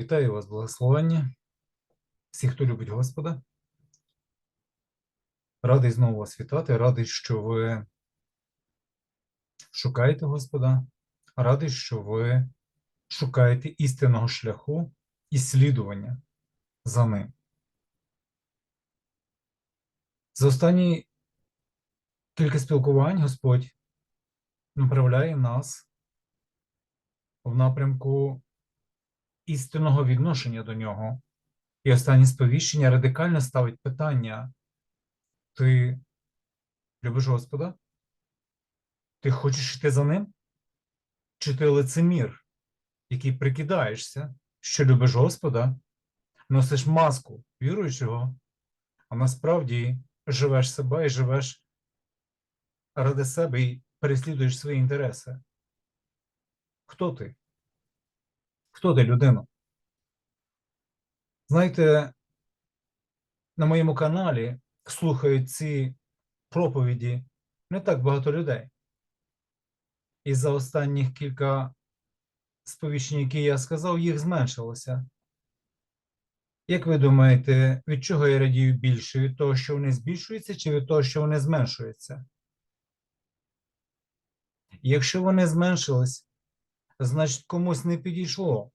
Вітаю вас, благословення. Всі, хто любить Господа. Радий знову вас вітати. Радий, що ви шукаєте Господа. Радий, що ви шукаєте істинного шляху і слідування за ним. За останні кілька спілкувань Господь направляє нас в напрямку істинного відношення до нього. І останнє сповіщення радикально ставить питання: ти любиш Господа? Ти хочеш йти за ним? Чи ти лицемір, який прикидаєшся, що любиш Господа, носиш маску віруючого, а насправді живеш себе і живеш ради себе і переслідуєш свої інтереси? Хто ти? Хто ти, людина? Знаєте, на моєму каналі слухають ці проповіді не так багато людей. І за останніх кілька сповіщень, які я сказав, їх зменшилося. Як ви думаєте, від чого я радію більше? Від того, що вони збільшуються, чи від того, що вони зменшуються? Якщо вони зменшились, значить комусь не підійшло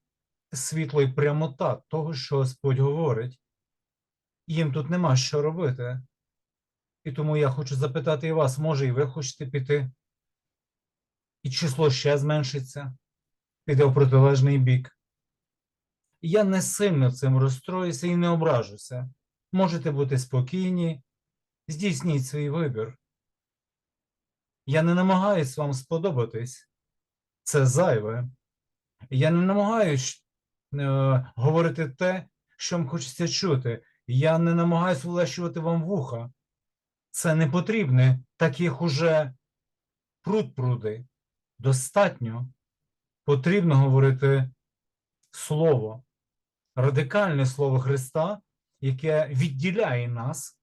світло і прямота того, що Господь говорить. Їм тут нема що робити. І тому я хочу запитати і вас, може, і ви хочете піти? І число ще зменшиться, піде в протилежний бік. Я не сильно цим розстроюся і не ображуся. Можете бути спокійні, здійсніть свій вибір. Я не намагаюсь вам сподобатись. Це зайве. Я не намагаюсь е, говорити те, що вам хочеться чути. Я не намагаюсь влещувати вам вуха. Це не потрібне, таких уже пруд пруди. Достатньо. Потрібно говорити слово, радикальне слово Христа, яке відділяє нас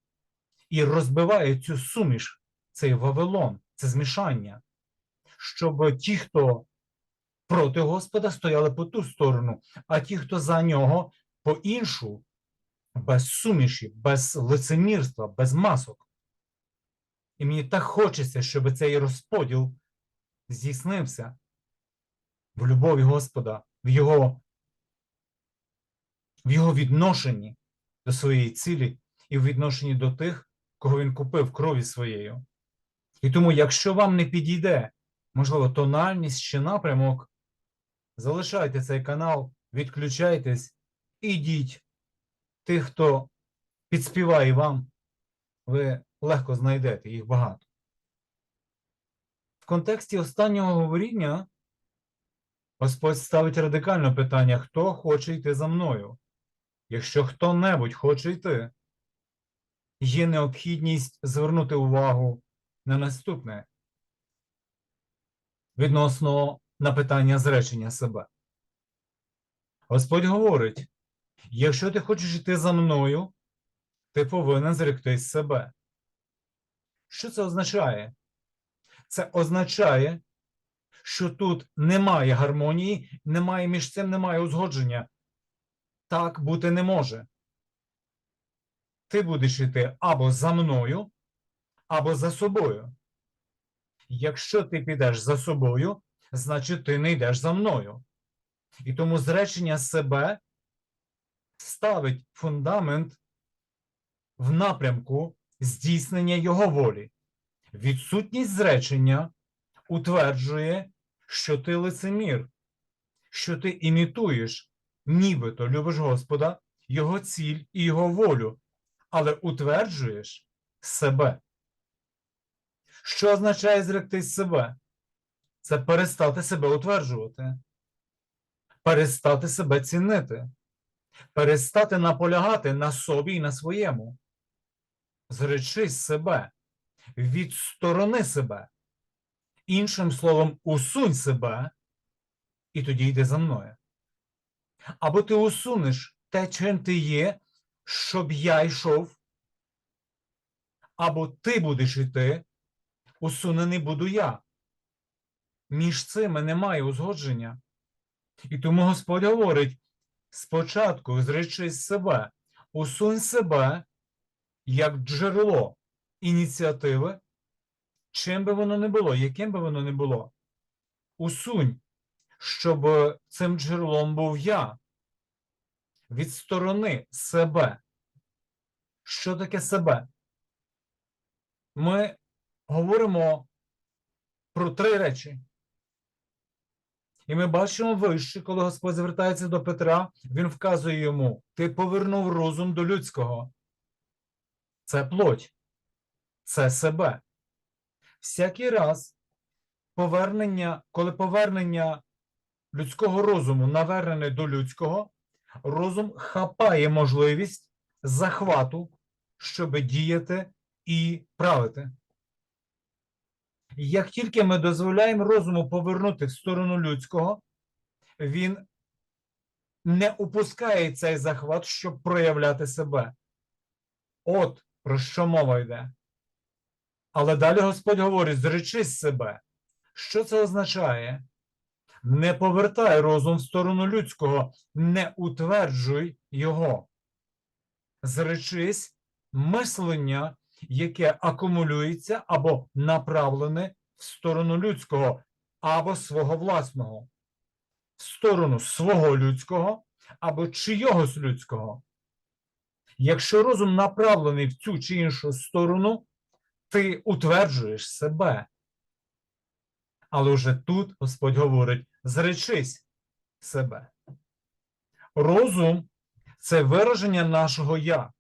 і розбиває цю суміш, цей Вавилон, це змішання, щоб ті, хто проти Господа, стояли по ту сторону, а ті, хто за нього, по іншу, без суміші, без лицемірства, без масок. І мені так хочеться, щоб цей розподіл здійснився в любові Господа, в його, в його відношенні до своєї цілі і в відношенні до тих, кого він купив крові своєю. І тому, якщо вам не підійде, можливо, тональність чи напрямок, залишайте цей канал, відключайтесь, ідіть. Тих, хто підспіває вам, ви легко знайдете, їх багато. В контексті останнього говоріння Господь ставить радикальне питання: хто хоче йти за мною? Якщо хто-небудь хоче йти, є необхідність звернути увагу на наступне відносно на питання зречення себе. Господь говорить: якщо ти хочеш йти за мною, ти повинен зректись себе. Що це означає? Це означає, що тут немає гармонії, немає між цим немає узгодження. Так бути не може. Ти будеш йти або за мною, або за собою. Якщо ти підеш за собою, значить ти не йдеш за мною. І тому зречення себе ставить фундамент в напрямку здійснення його волі. Відсутність зречення утверджує, що ти лицемір, що ти імітуєш, нібито любиш Господа, Його ціль і Його волю, але утверджуєш себе. Що означає зректись себе? Це перестати себе утверджувати, перестати себе цінити, перестати наполягати на собі і на своєму. Зречись себе, відсторони себе. Іншим словом, усунь себе, і тоді йди за мною. Або ти усунеш те, чим ти є, щоб я йшов, або ти будеш йти, усунений буду я. Між цими немає узгодження. І тому Господь говорить: Спочатку зречись себе, усунь себе як джерело ініціативи, чим би воно не було, яким би воно не було. Усунь, щоб цим джерелом був я. Відсторони себе. Що таке себе? Ми говоримо про три речі. І ми бачимо вище, коли Господь звертається до Петра, він вказує йому: ти повернув розум до людського. Це плоть, це себе. Всякий раз повернення, коли повернення людського розуму навернене до людського, розум хапає можливість захвату, щоб діяти і правити. Як тільки ми дозволяємо розуму повернути в сторону людського, він не упускає цей захват, щоб проявляти себе. От про що мова йде. Але далі Господь говорить: зречись себе. Що це означає? Не повертай розум в сторону людського, не утверджуй його. Зречись мислення, яке акумулюється або направлене в сторону людського, або свого власного, в сторону свого людського або чийогось людського. Якщо розум направлений в цю чи іншу сторону, ти утверджуєш себе. Але вже тут Господь говорить: зречись себе. Розум це вираження нашого я.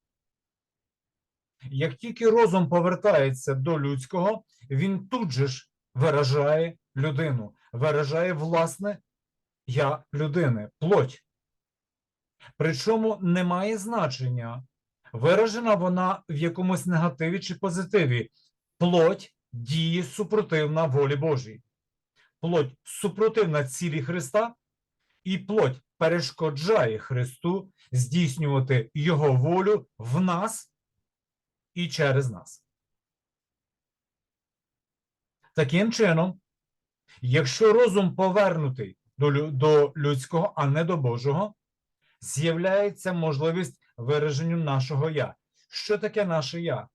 Як тільки розум повертається до людського, він тут же ж виражає людину, виражає власне я людини, плоть. Причому немає значення, виражена вона в якомусь негативі чи позитиві. Плоть діє супротивна волі Божій. Плоть супротивна цілі Христа, і плоть перешкоджає Христу здійснювати Його волю в нас і через нас. Таким чином, якщо розум повернутий до, до людського, а не до Божого, з'являється можливість вираженню нашого я. Що таке наше я?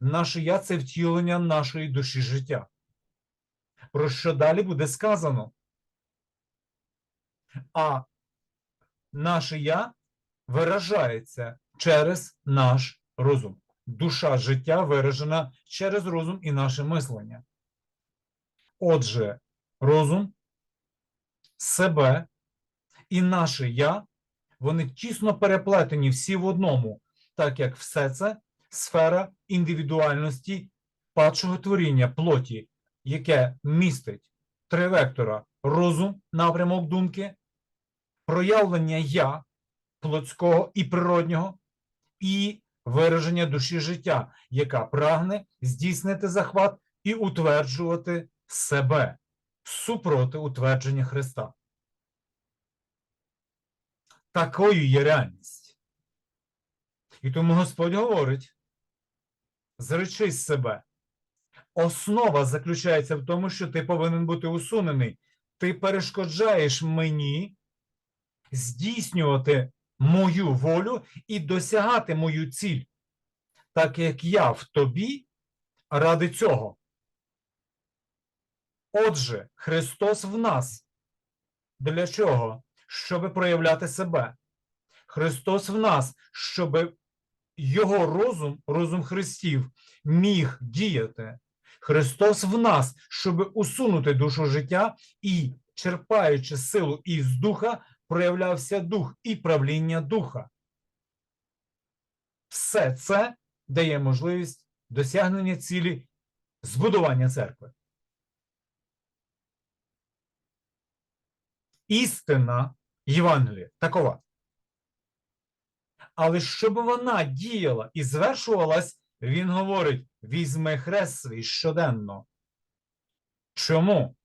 Наше я це втілення нашої душі життя. Про що далі буде сказано? А наше я виражається через наш розум. Душа життя виражена через розум і наше мислення. Отже, розум, себе і наше я, вони тісно переплетені всі в одному, так як все це сфера індивідуальності падшого творіння плоті, яке містить три вектора: розум, напрямок думки, проявлення я плотського і природнього, і вираження душі життя, яка прагне здійснити захват і утверджувати себе супроти утвердження Христа. Такою є реальність. І тому Господь говорить: зречись себе. Основа заключається в тому, що ти повинен бути усунений. Ти перешкоджаєш мені здійснювати мою волю і досягати мою ціль, так як я в тобі ради цього. Отже, Христос в нас. Для чого? Щоб проявляти себе. Христос в нас, щоб його розум, розум Христів, міг діяти. Христос в нас, щоб усунути душу життя і, черпаючи силу із духа, проявлявся дух і правління духа. Все це дає можливість досягнення цілі збудування церкви. Істина Євангелія такова. Але щоб вона діяла і звершувалась, він говорить: візьми хрест свій щоденно. Чому?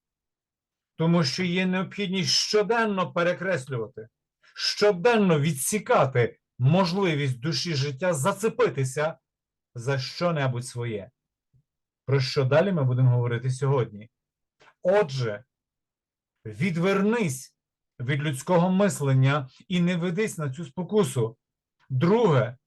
Тому що є необхідність щоденно перекреслювати, щоденно відсікати можливість душі життя зацепитися за що-небудь своє. Про що далі ми будемо говорити сьогодні? Отже, відвернись від людського мислення і не ведись на цю спокусу. Друге,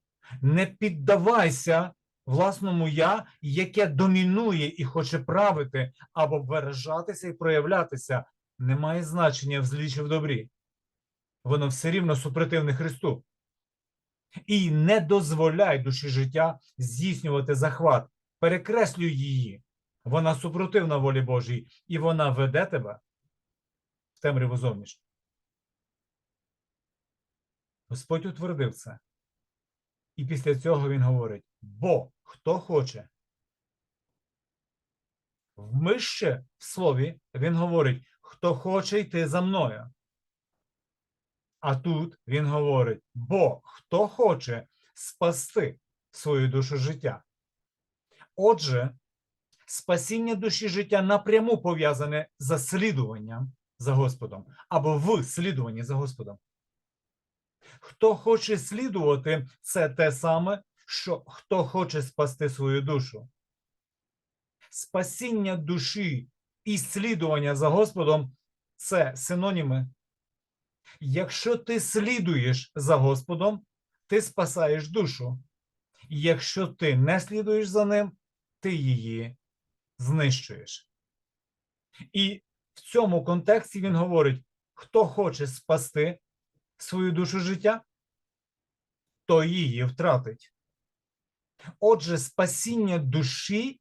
не піддавайся власному я, яке домінує і хоче правити або виражатися і проявлятися, не має значення в злі чи в добрі. Воно все рівно супротивне Христу. І не дозволяй душі життя здійснювати захват, перекреслюй її. Вона супротивна волі Божій, і вона веде тебе в темряву зовнішню. Господь утвердив це. І після цього він говорить: бо хто хоче. Вмище в слові він говорить, хто хоче йти за мною. А тут він говорить: бо хто хоче спасти свою душу життя. Отже, спасіння душі життя напряму пов'язане за слідуванням за Господом або в слідуванні за Господом. Хто хоче слідувати, це те саме, що хто хоче спасти свою душу. Спасіння душі і слідування за Господом це синоніми. Якщо ти слідуєш за Господом, ти спасаєш душу. Якщо ти не слідуєш за ним, ти її знищуєш. І в цьому контексті він говорить: хто хоче спасти свою душу життя, то її втратить. Отже, спасіння душі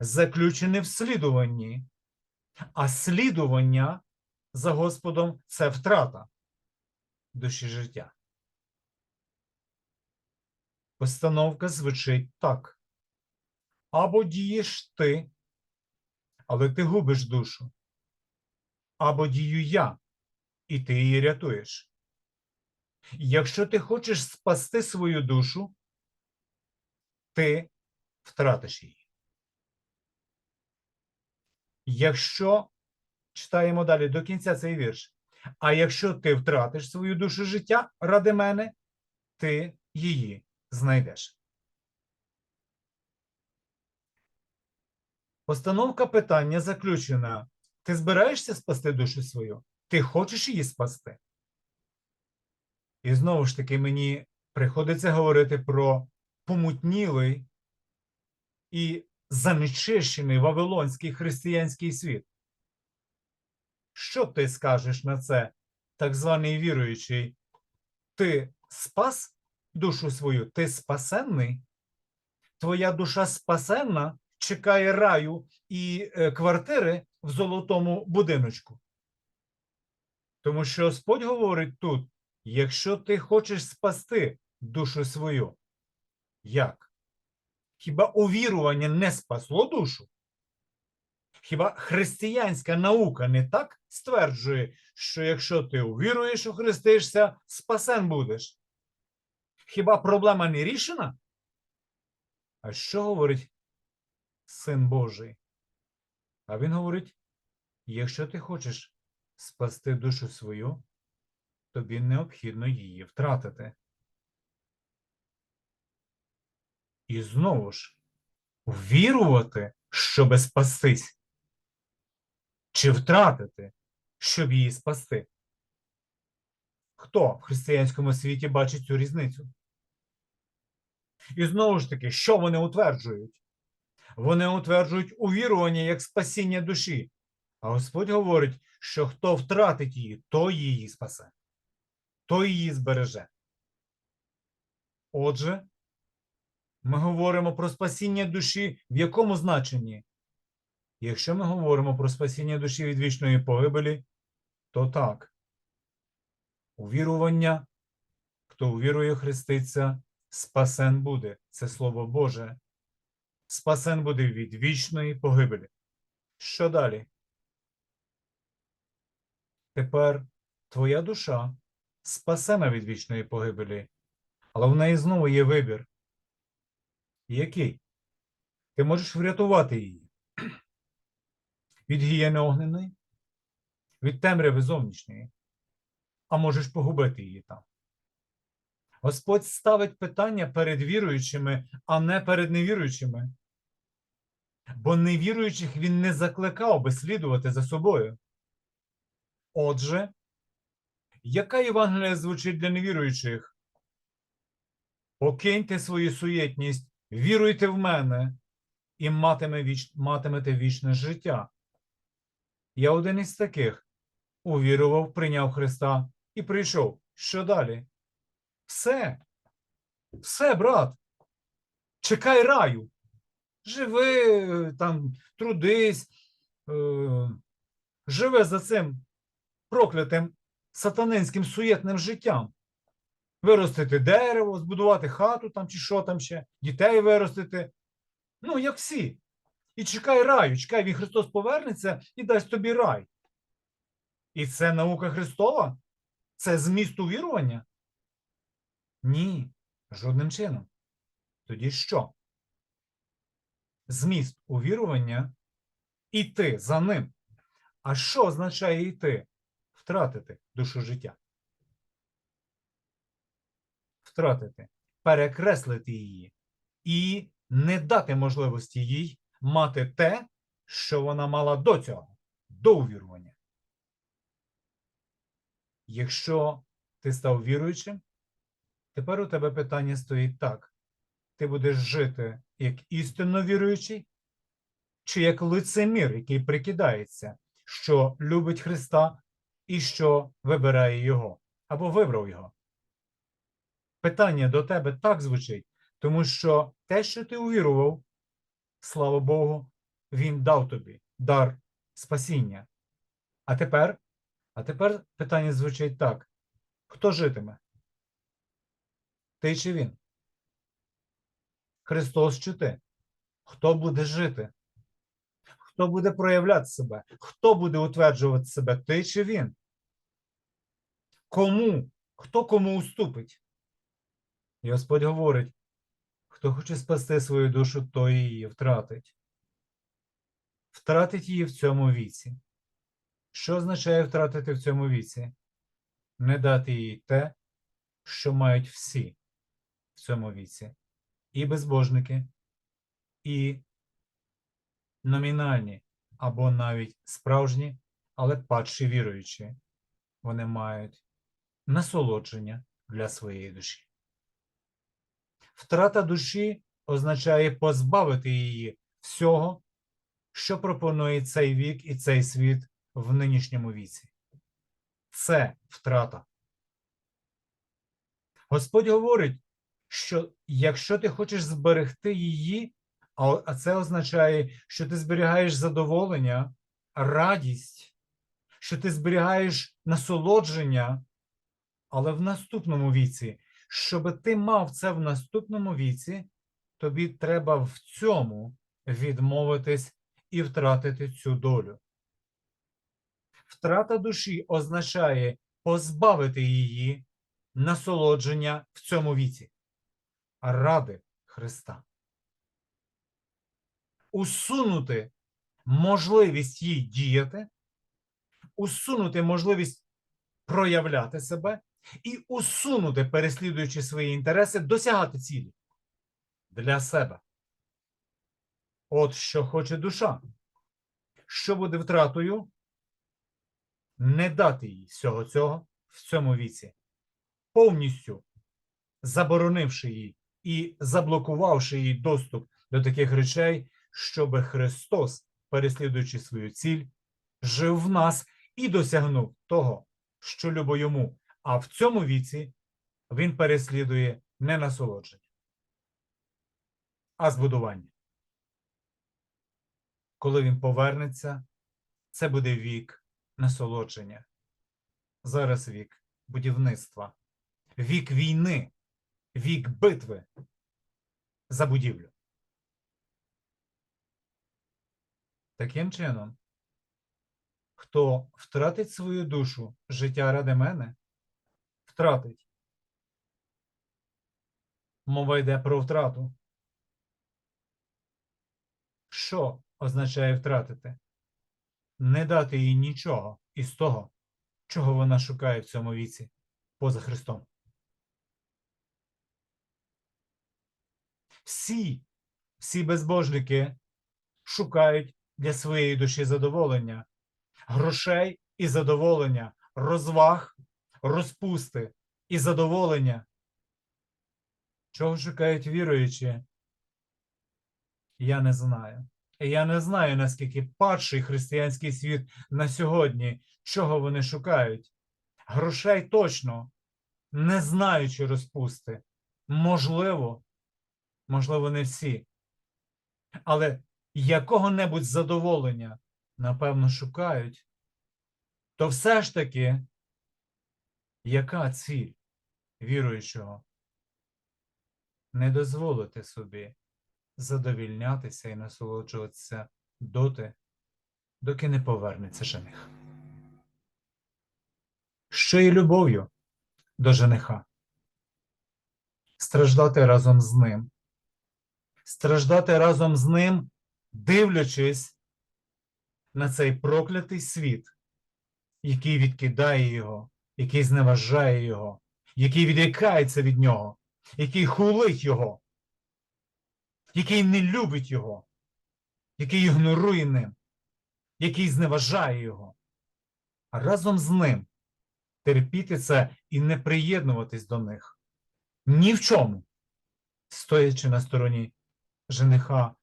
заключене в слідуванні, а слідування за Господом це втрата душі життя. Постановка звучить так. Або дієш ти, але ти губиш душу, або дію я, і ти її рятуєш. Якщо ти хочеш спасти свою душу, ти втратиш її. Якщо читаємо далі до кінця цей вірш, а якщо ти втратиш свою душу життя ради мене, ти її знайдеш. Постановка питання заключена. Ти збираєшся спасти душу свою? Ти хочеш її спасти? І знову ж таки, мені приходиться говорити про помутнілий і занечищений вавилонський християнський світ. Що ти скажеш на це, так званий віруючий? Ти спас душу свою? Ти спасенний? Твоя душа спасенна, чекає раю і е, квартири в золотому будиночку. Тому що Господь говорить тут: якщо ти хочеш спасти душу свою, як? Хіба увірування не спасло душу? Хіба християнська наука не так стверджує, що якщо ти увіруєш, охрестишся, спасен будеш? Хіба проблема не рішена? А що говорить Син Божий? А він говорить: якщо ти хочеш спасти душу свою, тобі необхідно її втратити. І знову ж вірувати, щоби спастись, чи втратити, щоб її спасти. Хто в християнському світі бачить цю різницю? І знову ж таки, що вони утверджують? Вони утверджують увірування як спасіння душі. А Господь говорить, що хто втратить її, то її спасе, то її збереже. Отже, ми говоримо про спасіння душі в якому значенні? Якщо ми говоримо про спасіння душі від вічної погибелі, то так. Увірування, хто увірує хреститься, спасен буде. Це Слово Боже. Спасен буде від вічної погибелі. Що далі? Тепер твоя душа спасена від вічної погибелі, але в неї знову є вибір. Який? Ти можеш врятувати її від гієни огненої, від темряви зовнішньої, а можеш погубити її там. Господь ставить питання перед віруючими, а не перед невіруючими. Бо невіруючих він не закликав би слідувати за собою. Отже, Яка Євангелія звучить для невіруючих? Покиньте свою суєтність, віруйте в мене і матимете вічне життя. Я один із таких увірував, прийняв Христа і прийшов. Що далі? Все. Все, брат. Чекай раю. Живи там, трудись, е, живе за цим проклятим сатанинським суєтним життям. Виростити дерево, збудувати хату там чи що там ще, дітей виростити. Ну, як всі. І чекай раю, чекай, він Христос повернеться і дасть тобі рай. І це наука Христова? Це зміст увірування? Ні, жодним чином. Тоді що? Зміст увірування іти за ним. А що означає йти? Втратити душу життя. Втратити, перекреслити її і не дати можливості їй мати те, що вона мала до цього, до увірування. Якщо ти став віруючим, тепер у тебе питання стоїть так: ти будеш жити як істинно віруючий, чи як лицемір, який прикидається, що любить Христа і що вибирає Його, або вибрав Його. Питання до тебе так звучить, тому що те, що ти увірував, слава Богу, Він дав тобі дар спасіння. А тепер, а тепер питання звучить так: хто житиме? Ти чи він? Христос чи ти? Хто буде жити? Хто буде проявляти себе? Хто буде утверджувати себе? Ти чи він? Кому? Хто кому уступить? І Господь говорить: хто хоче спасти свою душу, той її втратить. Втратить її в цьому віці. Що означає втратити в цьому віці? Не дати їй те, що мають всі в цьому віці. І безбожники, і номінальні, або навіть справжні, але падші віруючі. Вони мають насолодження для своєї душі. Втрата душі означає позбавити її всього, що пропонує цей вік і цей світ в нинішньому віці. Це втрата. Господь говорить, що якщо ти хочеш зберегти її, а це означає, що ти зберігаєш задоволення, радість, що ти зберігаєш насолодження, але в наступному віці, щоб ти мав це в наступному віці, тобі треба в цьому відмовитись і втратити цю долю. Втрата душі означає позбавити її насолодження в цьому віці, ради Христа. Усунути можливість їй діяти, усунути можливість проявляти себе і усунути, переслідуючи свої інтереси, досягати цілі для себе. От що хоче душа. Що буде втратою? Не дати їй всього цього в цьому віці, повністю заборонивши їй і заблокувавши їй доступ до таких речей, щоб Христос, переслідуючи свою ціль, жив в нас і досягнув того, що любо йому. А в цьому віці він переслідує не насолодження, а збудування. Коли він повернеться, це буде вік насолодження. Зараз вік будівництва, вік війни, вік битви за будівлю. Таким чином, хто втратить свою душу життя ради мене, втратить. Мова йде про втрату. Що означає втратити? Не дати їй нічого із того, чого вона шукає в цьому віці поза Христом. Всі, всі безбожники шукають для своєї душі задоволення, грошей і задоволення, розваг, розпусти і задоволення. Чого шукають віруючі? Я не знаю. Я не знаю, наскільки падший християнський світ на сьогодні, чого вони шукають. Грошей точно, не знаючи розпусти. Можливо, можливо, не всі. Але якого-небудь задоволення, напевно, шукають, то все ж таки, яка ціль віруючого? Не дозволити собі задовільнятися і насолоджуватися доти, доки не повернеться жених. Що є любов'ю до жениха? Страждати разом з ним. Страждати разом з ним, дивлячись на цей проклятий світ, який відкидає його, який зневажає його, який відрікається від нього, який хулить його, який не любить його, який ігнорує ним, який зневажає його. А разом з ним терпіти це і не приєднуватись до них. Ні в чому, стоячи на стороні жениха,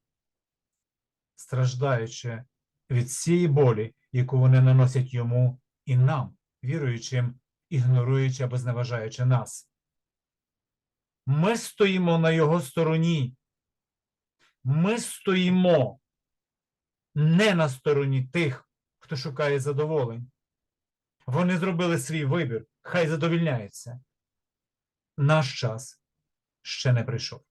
страждаючи від всієї болі, яку вони наносять йому і нам, віруючим, ігноруючи або зневажаючи нас. Ми стоїмо на його стороні. Ми стоїмо не на стороні тих, хто шукає задоволень. Вони зробили свій вибір, хай задовільняються. Наш час ще не прийшов.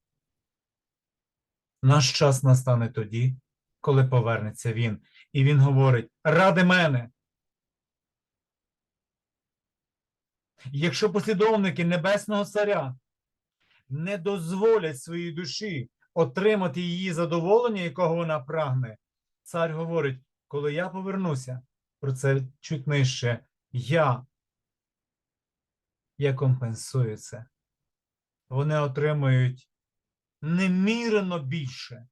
Наш час настане тоді, коли повернеться він. І він говорить: ради мене. Якщо послідовники Небесного Царя не дозволять своїй душі отримати її задоволення, якого вона прагне, цар говорить: коли я повернуся, про це чуть нижче, я, я компенсую це. Вони отримують немірено більше,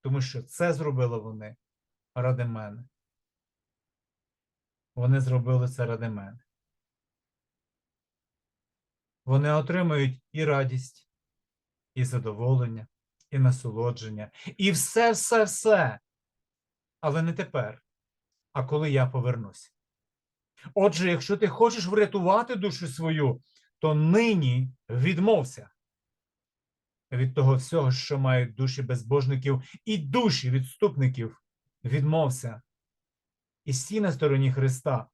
тому що це зробили вони ради мене. Вони зробили це ради мене. Вони отримують і радість, і задоволення, і насолодження, і все, все, все. Але не тепер, а коли я повернусь. Отже, якщо ти хочеш врятувати душу свою, то нині відмовся від того всього, що мають душі безбожників і душі відступників. Відмовся. І стій на стороні Христа.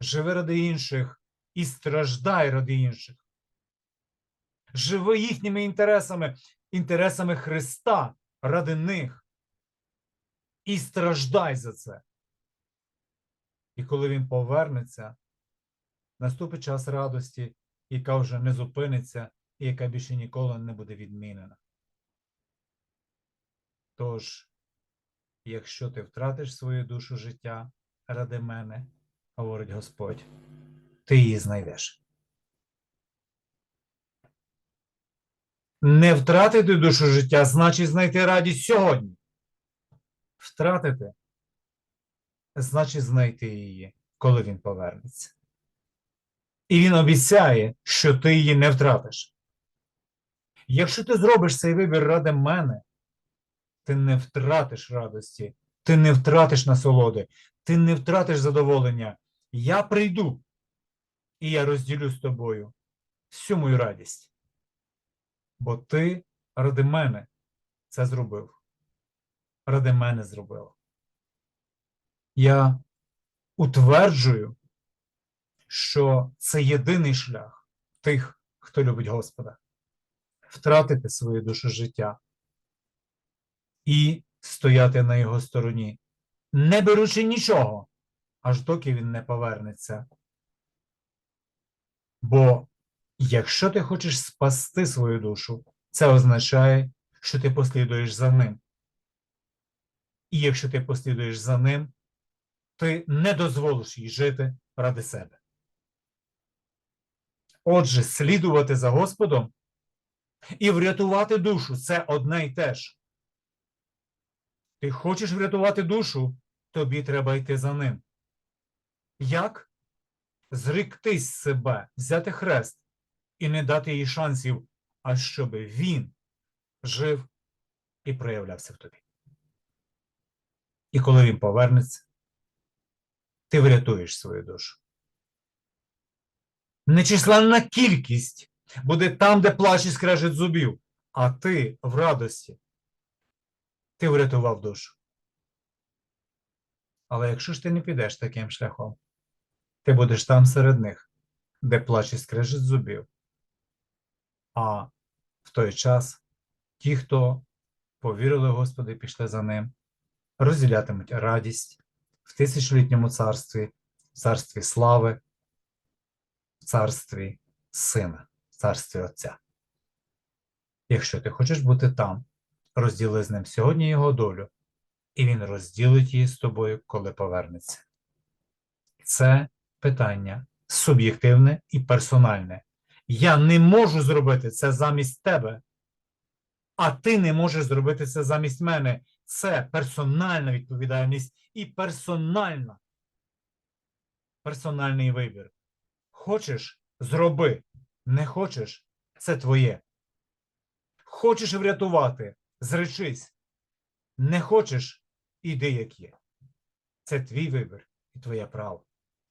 Живи ради інших і страждай ради інших. Живи їхніми інтересами, інтересами Христа ради них. І страждай за це. І коли він повернеться, наступить час радості, яка вже не зупиниться і яка більше ніколи не буде відмінена. Тож, якщо ти втратиш свою душу життя ради мене, говорить Господь, ти її знайдеш. Не втратити душу життя значить знайти радість сьогодні. Втратити значить знайти її, коли він повернеться. І він обіцяє, що ти її не втратиш. Якщо ти зробиш цей вибір ради мене, ти не втратиш радості, ти не втратиш насолоди, ти не втратиш задоволення. Я прийду, і я розділю з тобою всю мою радість. Бо ти ради мене це зробив. Ради мене зробив. Я утверджую, що це єдиний шлях тих, хто любить Господа втратити свою душу життя і стояти на його стороні, не беручи нічого, аж доки він не повернеться. Бо якщо ти хочеш спасти свою душу, це означає, що ти послідуєш за ним. І якщо ти послідуєш за ним, ти не дозволиш їй жити ради себе. Отже, слідувати за Господом і врятувати душу це одне й те ж. Ти хочеш врятувати душу, тобі треба йти за ним. Як? Зріктись себе, взяти хрест і не дати їй шансів, а щоб він жив і проявлявся в тобі. І коли він повернеться, ти врятуєш свою душу. Нечисленна кількість буде там, де плач і скрежет зубів, а ти в радості. Ти врятував душу. Але якщо ж ти не підеш таким шляхом, ти будеш там серед них, де плач і скрежет зубів. А в той час ті, хто повірили Господу і пішли за ним, розділятимуть радість в тисячолітньому царстві, в царстві слави, в царстві Сина, в царстві Отця. Якщо ти хочеш бути там, розділи з ним сьогодні його долю, і він розділить її з тобою, коли повернеться. Це питання суб'єктивне і персональне. Я не можу зробити це замість тебе, а ти не можеш зробити це замість мене. Це персональна відповідальність і персональна. Персональний вибір. Хочеш зроби, не хочеш це твоє. Хочеш врятувати, зречись. Не хочеш, іди як є. Це твій вибір і твоє право.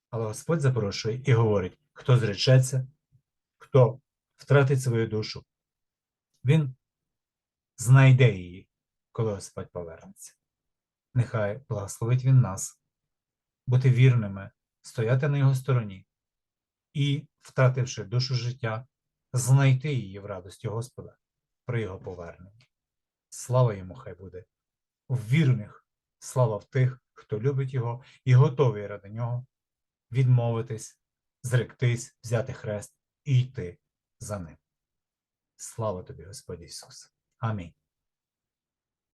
Але Господь запрошує і говорить: хто зречеться, хто втратить свою душу, він знайде її, коли Господь повернеться. Нехай благословить Він нас, бути вірними, стояти на його стороні і, втративши душу життя, знайти її в радості Господа при його поверненні. Слава йому хай буде в вірних, слава в тих, хто любить його і готовий ради нього відмовитись, зректись, взяти хрест і йти за ним. Слава тобі, Господь Ісус. Амінь.